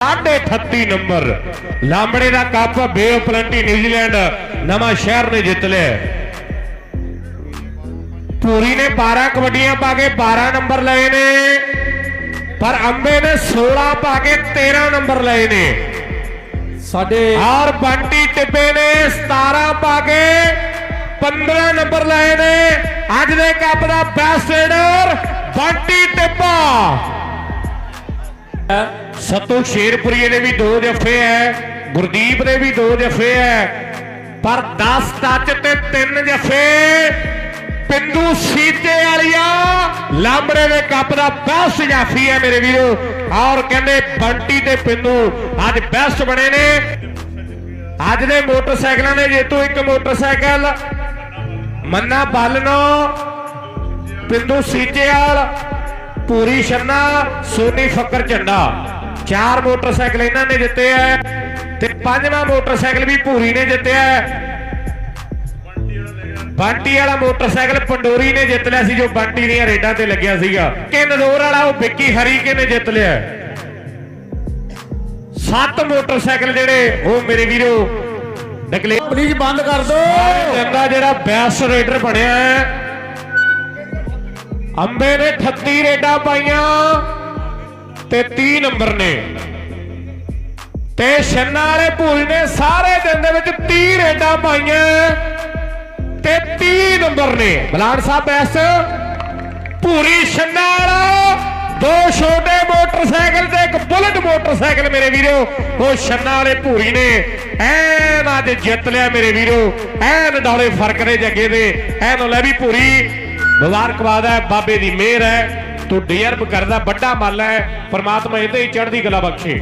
ਸਾਢੇ 38 ਨੰਬਰ ਲਾਂਬੜੇ ਦਾ cup Bay of Plenty New Zealand Nawan Shahr ਨੇ ਜਿੱਤ ਲਿਆ। ਪੂਰੀ ਨੇ 12 ਕਬੱਡੀਆਂ ਪਾ ਕੇ 12 ਨੰਬਰ ਲਏ ਨੇ ਪਰ ਅੰਬੇ ਨੇ 16 ਪਾ ਕੇ 13 ਨੰਬਰ ਲਏ ਨੇ। ਸਾਡੇ ਔਰ ਬੰਟੀ ਟਿੱਬੇ ਨੇ 17 ਪਾ ਕੇ 15 ਨੰਬਰ ਲਏ ਨੇ। ਅੱਜ ਦੇ ਕੱਪ ਦਾ ਬੈਸਟ ਰੇਡਰ ਬੰਟੀ ਟਿੱਬਾ ਸਤੂ ਸ਼ੇਰਪੁਰੀਏ ਦੇ ਵੀ ਦੋ ਜੱਫੇ ਐ, ਗੁਰਦੀਪ ਦੇ ਵੀ ਦੋ ਜੱਫੇ ਐ, ਪਰ 10 ਟੱਚ ਤੇ 3 ਜਫੇ ਪਿੰਦੂ ਸੀਤੇ ਵਾਲੀਆ ਲਾਂਬੜੇ ਦੇ ਕੱਪ ਦਾ ਬੈਸਟ ਜਾਫੀ ਹੈ ਮੇਰੇ ਵੀਰੋ। ਔਰ ਕਹਿੰਦੇ ਬੰਟੀ ਤੇ ਪਿੰਦੂ ਅੱਜ ਬੈਸਟ ਬਣੇ ਨੇ। ਅੱਜ ਦੇ ਮੋਟਰਸਾਈਕਲਾਂ ਦੇ ਜੇਤੂ ਇੱਕ ਮੋਟਰਸਾਈਕਲ ਮੰਨਾ ਬਾਲਨੋ ਪਿੰਦੂ ਸੀਚੇਵਾਲ, ਪੂਰੀ ਛੰਨਾ, ਸੋਨੀ ਫੱਕਰ ਝੰਡਾ। ਚਾਰ ਮੋਟਰਸਾਈਕਲ ਇਹਨਾਂ ਨੇ ਜਿੱਤੇ ਐ ਤੇ ਪੰਜਵਾਂ ਮੋਟਰਸਾਈਕਲ ਵੀ ਪੂਰੀ ਨੇ ਜਿੱਤਿਆ ਹੈ। ਬੰਟੀ ਵਾਲਾ ਮੋਟਰਸਾਈਕਲ ਪੰਡੋਰੀ ਨੇ ਜਿੱਤ ਲਿਆ ਸੀ, ਜੋ ਬੰਟੀ ਦੀਆਂ ਰੇਡਾਂ ਤੇ ਲੱਗਿਆ ਸੀਗਾ। ਕਿ ਨਦੌਰ ਵਾਲਾ ਉਹ ਵਿੱਕੀ ਹਰੀਕੇ ਨੇ ਜਿੱਤ ਲਿਆ? ਸੱਤ ਮੋਟਰਸਾਈਕਲ ਜਿਹੜੇ, ਉਹ ਮੇਰੇ ਵੀਰੋ ਡਿਕਲੇਅਰ ਪਲੀਜ਼ ਬੰਦ ਕਰ ਦਿਓ ਚੰਗਾ ਜਿਹੜਾ ਬੈਸਟ ਰੇਡਰ ਬਣਿਆ ਹੈ ਅੰਬੇ ਨੇ 38 ਰੇਡਾਂ ਪਾਈਆਂ ਤੇ 30 ਨੰਬਰ ਨੇ। ਤੇ ਛੰਨਾ ਵਾਲੇ ਭੂਲ ਨੇ ਸਾਰੇ ਦਿਨ ਦੇ ਵਿੱਚ 30 ਰੇਡਾਂ ਪਾਈਆਂ ਤੇ 30 ਨੰਬਰ ਨੇ। ਬਲਾਨ ਸਾਹਿਬ ਬੈਸਟ ਭੂਰੀ ਛੰਨਾ ਮੋਟਰਸਾਈਕਲ ਮੇਰੇ ਵੀਰੋ। ਉਹ ਛੰਨਾ ਵਾਲੇ ਭੂਰੀ ਨੇ। ਐਨ ਅੱਜ ਜਿੱਤ ਲਿਆ ਮੇਰੇ ਵੀਰੋ। ਐਨ ਡਾਲੇ ਫ਼ਰਕ ਦੇ ਜੱਗੇ ਦੇ। ਐਨ ਲੈ ਵੀ ਭੂਰੀ। ਮੁਬਾਰਕਬਾਦ ਹੈ, ਬਾਬੇ ਦੀ ਮਿਹਰ ਹੈ। ਤੂੰ ਡਿਜ਼ਰਵ ਕਰਦਾ, ਵੱਡਾ ਮੱਲ ਹੈ। ਪਰਮਾਤਮਾ ਇਹਦੇ ਹੀ ਚੜ੍ਹਦੀ ਕਲਾ ਬਖਸ਼ੇ।